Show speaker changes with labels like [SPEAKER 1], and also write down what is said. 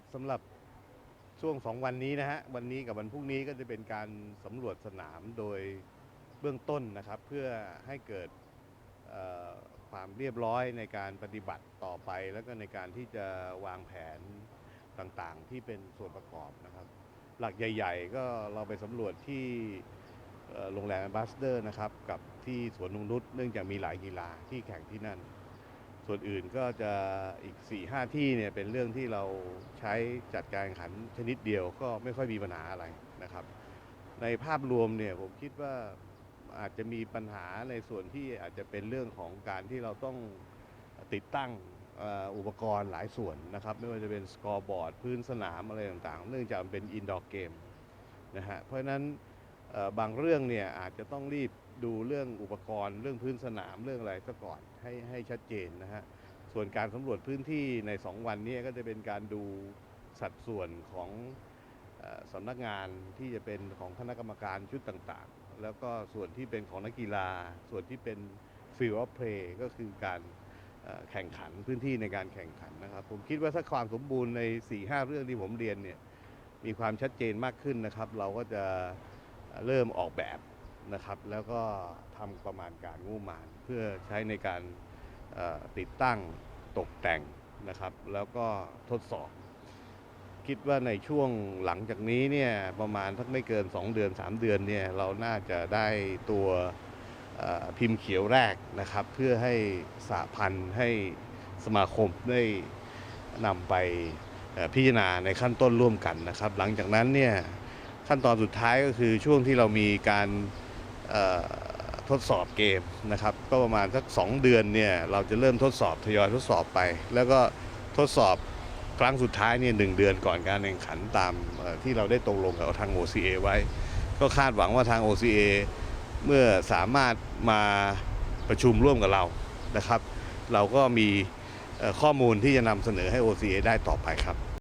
[SPEAKER 1] ครับสำหรับช่วงสองวันนี้นะฮะวันนี้กับวันพรุ่งนี้ก็จะเป็นการสำรวจสนามโดยเบื้องต้นนะครับ เพื่อให้เกิดความเรียบร้อยในการปฏิบัติต่อไป แล้วก็ในการที่จะวางแผนต่างๆ ที่เป็นส่วนประกอบนะครับ หลักใหญ่ ๆ ก็เราไปสำรวจที่โรงแรมบัสเดอร์นะครับ กับที่สวนนงนุษเนื่องจากมีหลายกีฬาที่แข่งที่นั่น ส่วนอื่นก็จะอีก 4 5ที่เนี่ยเป็นเรื่องที่เราใช้จัดการแข่งขันชนิดเดียวก็ไม่ค่อยมีปัญหาอะไรนะครับ ในภาพรวมเนี่ยผมคิดว่าอาจจะมีปัญหาในส่วนที่อาจจะเป็นเรื่องของการที่เราต้องติดตั้งอุปกรณ์หลายส่วนนะครับ ไม่ว่าจะเป็นสกอร์บอร์ดพื้นสนามอะไรต่างๆ เนื่องจากเป็นอินดอร์เกมนะฮะเพราะฉะนั้นบางเรื่องเนี่ยอาจจะต้องรีบ ดูเรื่องอุปกรณ์ เรื่องพื้นสนามเรื่องอะไรซะก่อนให้ให้ชัดเจนนะฮะส่วนการสำรวจพื้นที่ใน 2 วันนี้ก็จะเป็นการดูสัดส่วนของสำนักงานที่จะเป็นของคณะกรรมการชุดต่างๆ แล้วก็ส่วนที่เป็นของนักกีฬา ส่วนที่เป็น field of play ก็คือการแข่งขันพื้นที่ในการแข่งขันนะครับ ผมคิดว่าถ้าความสมบูรณ์ใน 4-5เรื่องที่ผมเรียนเนี่ยมีความชัดเจนมากขึ้นนะครับ เราก็จะเริ่มออกแบบ นะครับ แล้วก็ทำประมาณการงบประมาณเพื่อใช้ในการติดตั้งตกแต่งนะครับ แล้วก็ทดสอบ คิดว่าในช่วงหลังจากนี้เนี่ยประมาณทักไม่เกิน 2 เดือน 3 เดือนเนี่ยเราน่าจะได้ตัวพิมพ์เขียวแรกนะครับ เพื่อให้สหพันธ์ให้สมาคมได้นำไปพิจารณาในขั้นต้นร่วมกันนะครับ หลังจากนั้นเนี่ยขั้นตอนสุดท้ายก็คือช่วงที่เรามีการ ทดสอบเกมนะครับ ก็ประมาณสัก 2 เดือนเนี่ยเราจะเริ่มทดสอบทยอยทดสอบไป แล้วก็ทดสอบครั้งสุดท้ายเนี่ยหเดือนก่อนการแข่งขันตามที่เราได้ตกลงกับทาง OCA ไว้ ก็คาดหวังว่าทาง OCA เมื่อสามารถมาประชุมร่วมกับเรานะครับ เราก็มีข้อมูลที่จะนำเสนอให้ OCA ได้ต่อไปครับ